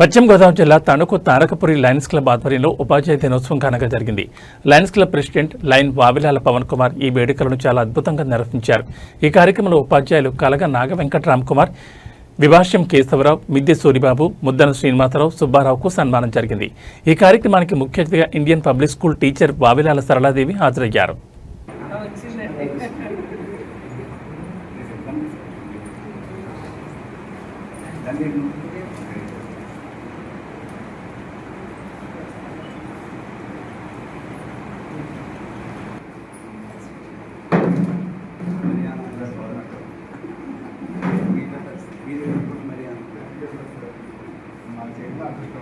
పశ్చిమ గోదావరి జిల్లా Tanuku తారకపురి Lions club ఆధ్వర్యంలో ఉపాధ్యాయ దినోత్సవం ఘనంగా జరిగింది. Lions club president Lion Vavilala Pavan Kumar ఈ వేడుకలను చాలా అద్భుతంగా నిర్వహించారు. ఈ కార్యక్రమంలో ఉపాధ్యాయులు కలగ నాగ వెంకటరామ్ కుమార్ విభాష్యం కేశవరావు మిద్దె సూరిబాబు ముద్దన శ్రీనివాసరావు సుబ్బారావుకు సన్మానం జరిగింది. ఈ కార్యక్రమానికి ముఖ్య అతిథిగా Indian public school teacher Vavilala Saraladevi హాజరయ్యారు. మన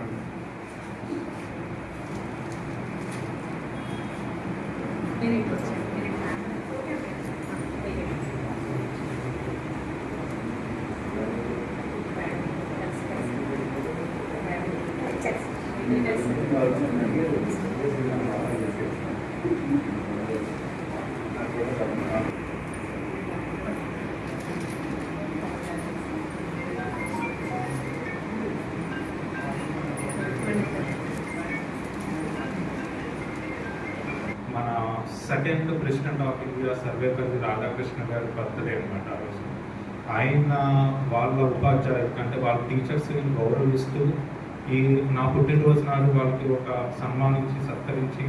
second president of India Sarvepalli Radhakrishna గారి బర్త్డే అనమాట ఆ రోజు. ఆయన వాళ్ళ ఉపాధ్యాయులు అంటే వాళ్ళ టీచర్స్ని గౌరవిస్తూ ఈ నా పుట్టినరోజు నాడు వాళ్ళకి ఒక సన్మానించి సత్కరించి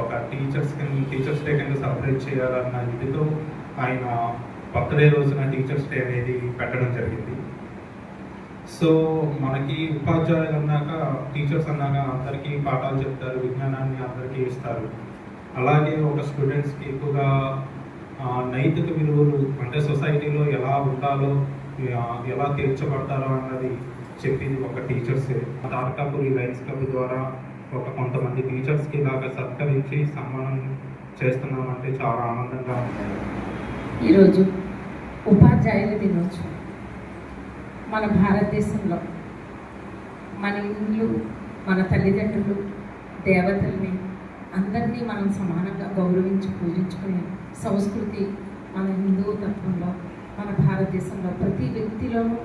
ఒక టీచర్స్ టీచర్స్ డే కింద సెలబ్రేట్ చేయాలన్న ఇదితో ఆయన బర్త్డే రోజున టీచర్స్ డే అనేది పెట్టడం జరిగింది. సో మనకి ఉపాధ్యాయులు అన్నాక టీచర్స్ అన్నాక అందరికీ పాఠాలు చెప్తారు విజ్ఞానాన్ని అందరికీ ఇస్తారు. అలాగే ఒక స్టూడెంట్స్కి ఎక్కువగా నైతిక విలువలు అంటే సొసైటీలో ఎలా ఉండాలో ఎలా తీర్చబడతారో అన్నది చెప్పింది ఒక టీచర్సే. తారకాపురి లైన్స్ క్లబ్ ద్వారా ఒక కొంతమంది టీచర్స్కి ఇలాగ సత్కరించి సన్మానం చేస్తున్నామంటే చాలా ఆనందంగా ఉంది. ఈరోజు ఉపాధ్యాయుల దినోత్సవం. మన భారతదేశంలో మన ఇల్లు మన తల్లిదండ్రులు దేవతల్ని అందరినీ మనం సమానంగా గౌరవించి పూజించుకునే సంస్కృతి మన హిందూ తత్వంలో మన భారతదేశంలో ప్రతి వ్యక్తిలోనూ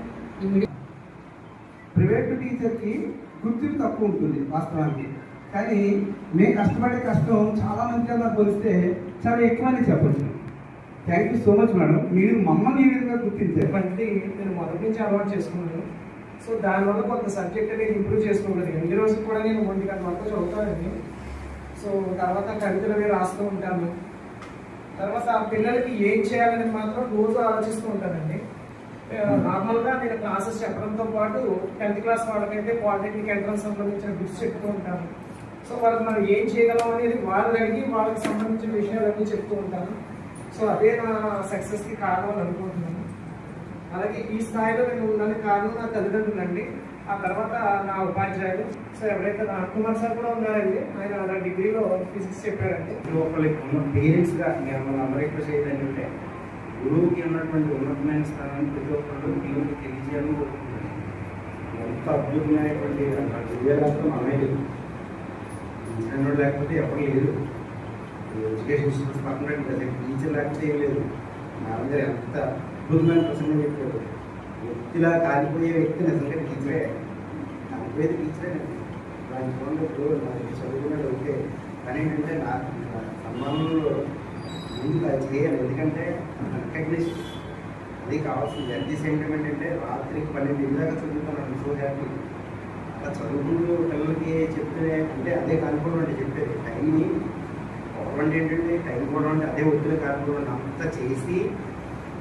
ఇమిడి ప్రైవేట్ టీచర్కి గుర్తింపు తక్కువ ఉంటుంది వాస్తవానికి. కానీ మేము కష్టపడే కష్టం చాలా మంది కన్నా పోలిస్తే చాలా ఎక్కువని చెప్పచ్చు. Thank you so much madam మీరు మమ్మల్ని ఈ విధంగా గుర్తించారు. బట్టి నేను మొదటి నుంచి అలవాటు చేసుకున్నాను. సో దానివల్ల కొంత సబ్జెక్ట్ అనేది ఇంప్రూవ్ చేసుకోగలిగాను. ఈ రోజు కూడా నేను ఒంటి గంట వరకు చదువుతానండి. సో తర్వాత కవితలు అవి రాస్తూ ఉంటాను. తర్వాత ఆ పిల్లలకి ఏం చేయాలని మాత్రం రోజు ఆలోచిస్తూ ఉంటానండి. నార్మల్గా నేను క్లాసెస్ చెప్పడంతో పాటు టెన్త్ క్లాస్ వాళ్ళకైతే పాలిటెక్నిక్ ఎంట్రన్స్ సంబంధించిన బిట్స్ చెప్తూ ఉంటాను. సో వాళ్ళకి మనం ఏం చేయగలం అనేది వాళ్ళు అడిగి వాళ్ళకి సంబంధించిన విషయాలన్నీ చెప్తూ ఉంటాను. సో అదే నా సక్సెస్కి కారణం అని అనుకుంటున్నాను. అలాగే ఈ స్థాయిలో నేను ఉండడానికి కారణం నా తల్లిదండ్రులు అండి ఆ తర్వాత నా ఉపాధ్యాయులు సో ఎవరైతే నా కుమార్ సార్ కూడా ఉన్నారండి ఆయన నా డిగ్రీలో ఫిజిక్స్ చెప్పారండి. ఒకళ్ళకి ఉన్న పేరెంట్స్గా నేను మన అందరూ చేయాలని అంటే గురువుకి ఉన్నటువంటి ఉన్నతమైన స్థానాన్ని ప్రతి ఒక్కరు పిల్లలకి తెలియజేయాలని కోరుకుంటున్నాను. ఎంత అద్భుతమైనటువంటి విద్యాభ్యాసం అనేది లేదు లేకపోతే ఎవరు లేరు. ఎడ్యుకేషన్ ఇన్స్టిట్యూట్స్ పక్కన టీచర్ లేకపోతే ఏం లేదు. నా దగ్గర ఎంత అద్భుతమైన ప్రసంగం చెప్పారు. వ్యక్తిలా కాలిపోయే వ్యక్తిని అసలు టీచరే. కాలిపోయేది టీచరే. దాని చూడండి ఇప్పుడు నాకు చదువుకున్నాడు ఓకే కానీ ఏంటంటే నాకు నా సంబంధంలో ముందు అది చేయాలి. ఎందుకంటే రికగ్నిషన్ అది కావాల్సింది. అట్ ది సేమ్ టైం ఏంటంటే రాత్రికి పన్నెండు దాకా చదువుతున్నాను సో హ్యాపీ అలా చదువుకుంటూ పిల్లలకి చెప్తే అంటే అదే కానుకోవడం అంటే చెప్పేది టైంని పోవడం ఏంటంటే టైం పోవడం అంటే అదే ఒత్తిడి కానుకోవడం అంతా చేసి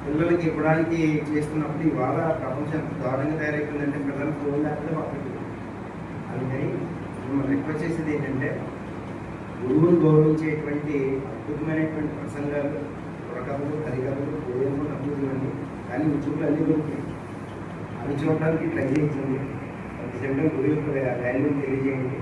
పిల్లలకి ఇవ్వడానికి చేస్తున్నప్పుడు ఇవాళ ప్రపంచం ఎంత దారుణంగా తయారైపోయిందంటే పిల్లలు ఫోన్ లేకపోతే పక్కకి అందుకని మిమ్మల్ని రిక్వెస్ట్ చేసేది ఏంటంటే గురువును గౌరవించేటువంటి అద్భుతమైనటువంటి ప్రసంగాలు పురకథలు హరికథలు పోయములు అద్భుతమండి కానీ ఉద్యోగులు అన్నీ దొరుకుతాయి అవి చూడడానికి ట్రై చేయించండి. ప్రతి సెంటర్ గురువు యొక్క వాల్యూని తెలియజేయండి.